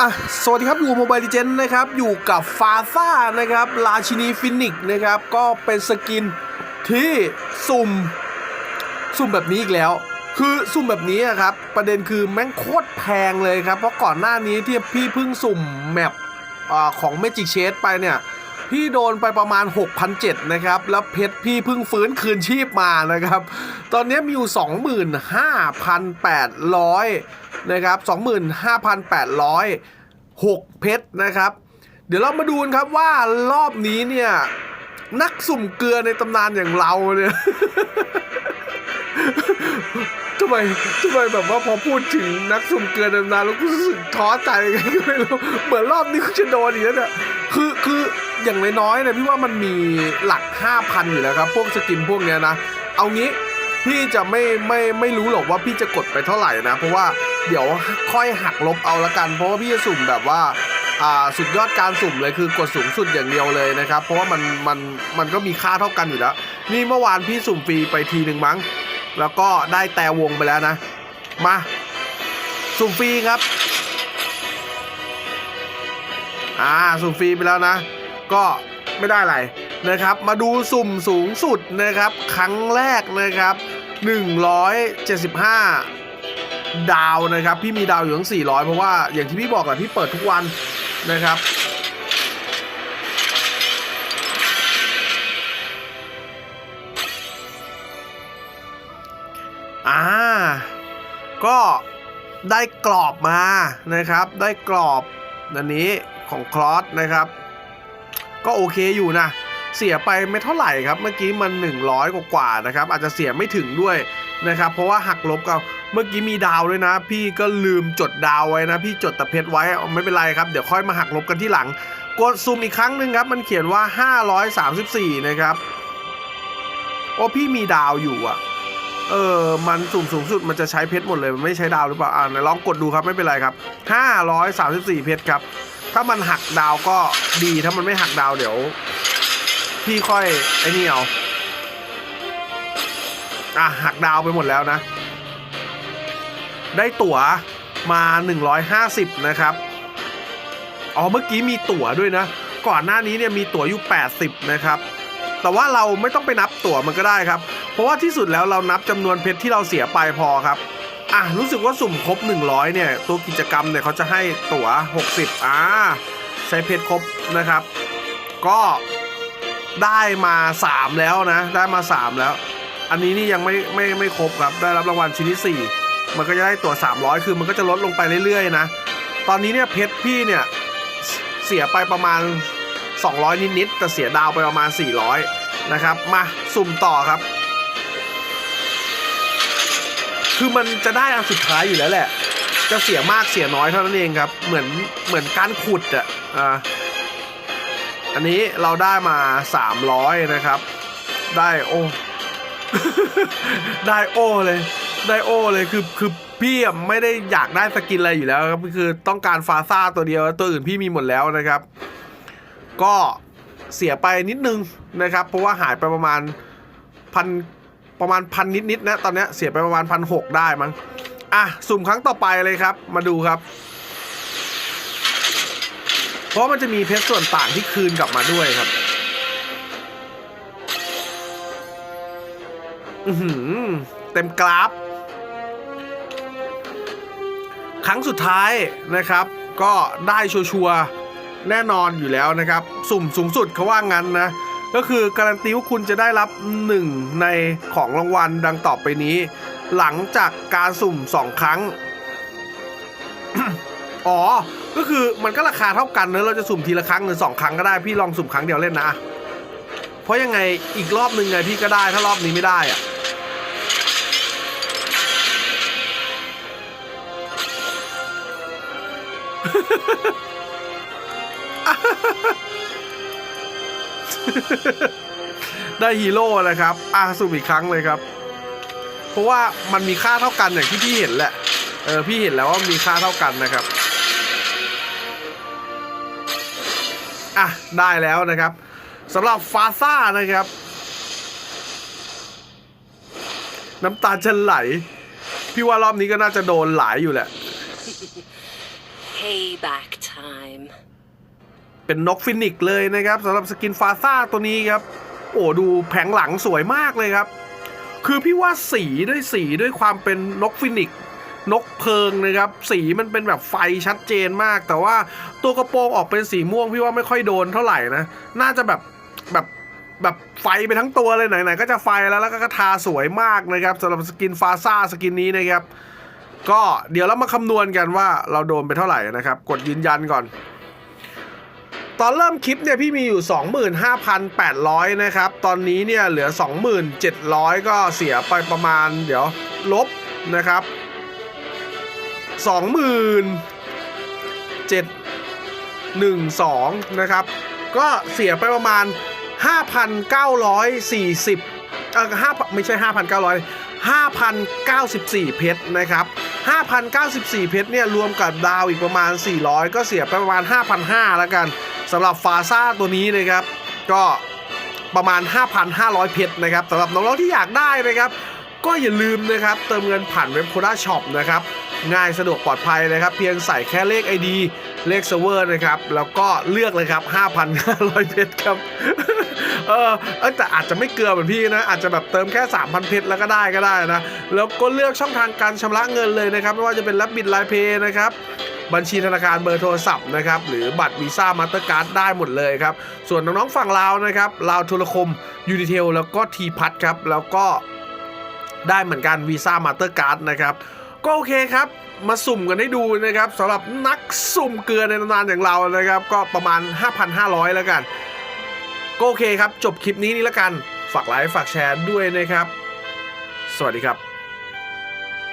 อะสวัสดีครับ อยู่โมบาย e เจนนะครับ อยู่กับฟาซ่านะครับ ราชินีฟินิกนะครับ ก็เป็นสกินที่สุ่ม สุ่มแบบนี้อีกแล้ว คือสุ่มแบบนี้อะครับ ประเด็นคือแม่งโคตรแพงเลยครับ เพราะก่อนหน้านี้ที่พี่เพิ่งสุ่มแมปอของเมจิกเชสไปเนี่ย พี่โดนไปประมาณ6,700นะครับ แล้วเพชรพี่เพิ่งฟื้นคืนชีพมานะครับ ตอนนี้มีอยู่ 25,800 นะครับ 25,800 6 เพชรนะครับ เดี๋ยวเรามาดูกันครับว่ารอบนี้เนี่ย นักสุ่มเกลือในตำนานอย่างเราเนี่ยทำไมทำไมแบบว่าพอพูดถึงนักสุ่มเกลือในตำนานแล้วก็รู้สึกท้อใจไงก็ไม่รู้เหมือนรอบนี้กูจะโดนอีกแล้วเนี่ยคือคือ อย่างน้อยๆเนี่ยพี่ว่ามันมีหลัก 5,000 อยู่แล้วครับ พวกสกินพวกเนี้ยนะ เอางี้พี่จะไม่ไม่ไม่รู้หรอกว่าพี่จะกดไปเท่าไหร่นะ เพราะว่าเดี๋ยวค่อยหักลบเอาละกัน เพราะว่าพี่จะสุ่มแบบว่าอ่าสุดยอดการสุ่มเลยคือกดสูงสุดอย่างเดียวเลยนะครับ เพราะว่ามันมันมันก็มีค่าเท่ากันอยู่แล้ว นี่เมื่อวานพี่สุ่มฟรีไปทีหนึ่งมั้ง แล้วก็ได้แต่วงไปแล้วนะ มา สุ่มฟรีครับ อ่าสุ่มฟรีไปแล้วนะ ก็ไม่ได้อะไรนะครับ มาดูสุ่มสูงสุดนะครับ ครั้งแรกนะครับ 175 ดาวนะครับ พี่มีดาวอยู่ทั้ง 400 เพราะว่าอย่างที่พี่บอกแหละพี่เปิดทุกวันนะครับอ่าก็ได้กรอบมานะครับ ได้กรอบอันนี้ของคลอสนะครับ ก็โอเคอยู่นะ เสียไปไม่เท่าไหร่ครับ เมื่อกี้มัน 100 กว่ากว่าๆนะครับ อาจจะเสียไม่ถึงด้วยนะครับ เพราะว่าหักลบกับเมื่อกี้มีดาวด้วยนะ พี่ก็ลืมจดดาวไว้นะ พี่จดแต่เพชรไว้ไม่เป็นไรครับ เดี๋ยวค่อยมาหักลบกันที่หลัง กดซูมอีกครั้งหนึ่งครับ มันเขียนว่า 534 นะครับ โอ้พี่มีดาวอยู่อะเออ มันสูงสูงสุดมันจะใช้เพชรหมดเลย มันไม่ใช้ดาวหรือเปล่า อ่านลองกดดูครับไม่เป็นไรครับ 534 เพชรครับ ถ้ามันหักดาวก็ดีถ้ามันไม่หักดาวเดี๋ยว พี่ค่อยไอ้นี่เอาอะหักดาวไปหมดแล้วนะ ได้ตั๋วมา 150 นะครับ อ๋อเมื่อกี้มีตั๋วด้วยนะ ก่อนหน้านี้เนี่ยมีตั๋วอยู่ 80 นะครับ แต่ว่าเราไม่ต้องไปนับตั๋วมันก็ได้ครับ เพราะว่าที่สุดแล้วเรานับจำนวนเพชรที่เราเสียไปพอครับ อะรู้สึกว่าสุ่มครบ 100 เนี่ย ตัวกิจกรรมเนี่ยเขาจะให้ตั๋ว 60 อ่า ใช้เพชรครบนะครับ ก็ได้มา 3 แล้วนะ ได้มา 3 แล้ว อันนี้นี่ยังไม่ไม่ไม่ครบครับ ได้รับรางวัลชิ้นที่ 4 มันก็จะได้ตั๋ว 300 คือมันก็จะลดลงไปเรื่อยๆนะ ตอนนี้เนี่ยเพชรพี่เนี่ยเสียไปประมาณ 200 นิดๆแต่เสียดาวไปประมาณ 400 นะครับ มาสุ่มต่อครับ คือมันจะได้อันสุดท้ายอยู่แล้วแหละ จะเสียมากเสียน้อยเท่านั้นเองครับ เหมือนเหมือนการขุดอะอ่าอันนี้เราได้มา 300 นะครับ ได้โอ้ได้โอ้เลย ได้โอ้เลยคือคือพี่ไม่ได้อยากได้สกินอะไรอยู่แล้วครับคือต้องการฟาซ่าตัวเดียวตัวอื่นพี่มีหมดแล้วนะครับ ก็เสียไปนิดนึงนะครับ เพราะว่าหายไปประมาณพัน ประมาณพันนิดๆนะตอนนี้เสียไปประมาณพันหกได้มั้งอะสุ่มครั้งต่อไปเลยครับ มาดูครับ เพราะมันจะมีเพชรส่วนต่างที่คืนกลับมาด้วยครับ อือหือเต็มกราฟ ครั้งสุดท้ายนะครับ ก็ได้ชัวร์แน่นอนอยู่แล้วนะครับ สุ่มสูงสุดเขาว่างั้นนะ ก็คือการันตีว่าคุณจะได้รับหนึ่งในของรางวัลดังต่อไปนี้ หลังจากการสุ่มสองครั้ง อ๋อ ก็คือมันก็ราคาเท่ากันเนอะเราจะสุ่มทีละครั้งหรือสองครั้งก็ได้พี่ลองสุ่มครั้งเดียวเล่นนะ เพราะยังไงอีกรอบหนึ่งไงพี่ก็ได้ถ้ารอบนี้ไม่ได้อะ ได้ฮีโร่นะครับอะสุ่มอีกครั้งเลยครับ เพราะว่ามันมีค่าเท่ากันอย่างที่พี่เห็นแหละ เออพี่เห็นแล้วว่ามีค่าเท่ากันนะครับ อะได้แล้วนะครับสำหรับฟาซ่านะครับ น้ำตาจะไหล พี่ว่ารอบนี้ก็น่าจะโดนหลายอยู่แหละ Payback time. เป็นนกฟินิกซ์เลยนะครับสำหรับสกินฟาซ่าตัวนี้ครับ โอ้ดูแผงหลังสวยมากเลยครับ คือพี่ว่าสีด้วยสีด้วยความเป็นนกฟินิกซ์นกเพลิงนะครับ สีมันเป็นแบบไฟชัดเจนมาก แต่ว่าตัวกระโปรงออกเป็นสีม่วงพี่ว่าไม่ค่อยโดนเท่าไหร่นะ น่าจะแบบแบบแบบไฟไปทั้งตัวเลยไหนๆก็จะไฟแล้วแล้วก็ทาสวยมากนะครับสำหรับสกินฟาซ่าสกินนี้นะครับ ก็เดี๋ยวเรามาคำนวณกันว่าเราโดนไปเท่าไหร่นะครับ กดยืนยันก่อน ตอนเริ่มคลิปเนี่ยพี่มีอยู่ 25,800 นะครับ ตอนนี้เนี่ยเหลือ 2,700ก็เสียไปประมาณเดี๋ยวลบนะครับ27,112 นะครับ ก็เสียไปประมาณ 5,940เออ5ไม่ใช่ 5,900 5,094 เพชรนะครับ 5,094 เพชรเนี่ยรวมกับดาวอีกประมาณ 400 ก็เสียไปประมาณ 5,500แล้วกัน สำหรับฟาซ่าตัวนี้นะครับ ก็ประมาณ 5,500 เพชรนะครับสำหรับน้องๆที่อยากได้นะครับ ก็อย่าลืมนะครับ เติมเงินผ่านเว็บโคด้าช็อปนะครับง่ายสะดวกปลอดภัยนะครับ เพียงใส่แค่เลข ID เลขเซิร์ฟเวอร์นะครับ แล้วก็เลือกเลยครับ 5,500 เพชรครับ เออแต่อาจจะไม่เกลือเหมือนพี่นะ อาจจะแบบเติมแค่ 3,000 เพชรแล้วก็ได้ก็ได้นะ แล้วก็เลือกช่องทางการชำระเงินเลยนะครับ ไม่ว่าจะเป็นรับบิดไลน์เพย์นะครับ บัญชีธนาคารเบอร์โทรศัพท์นะครับหรือบัตรวีซ่ามาสเตอร์การ์ดได้หมดเลยครับ ส่วนน้องๆฝั่งลาวนะครับลาวโทรคมยูนิเทลแล้วก็ทีพัทครับ แล้วก็ได้เหมือนกันวีซ่ามาสเตอร์การ์ดนะครับ ก็โอเคครับมาสุ่มกันให้ดูนะครับสำหรับนักสุ่มเกลือในตำนานอย่างเรานะครับ ก็ประมาณ 5,500 แล้วกันก็โอเคครับ จบคลิปนี้นี้แล้วกัน ฝากไลค์ฝากแชร์ด้วยนะครับ สวัสดีครับ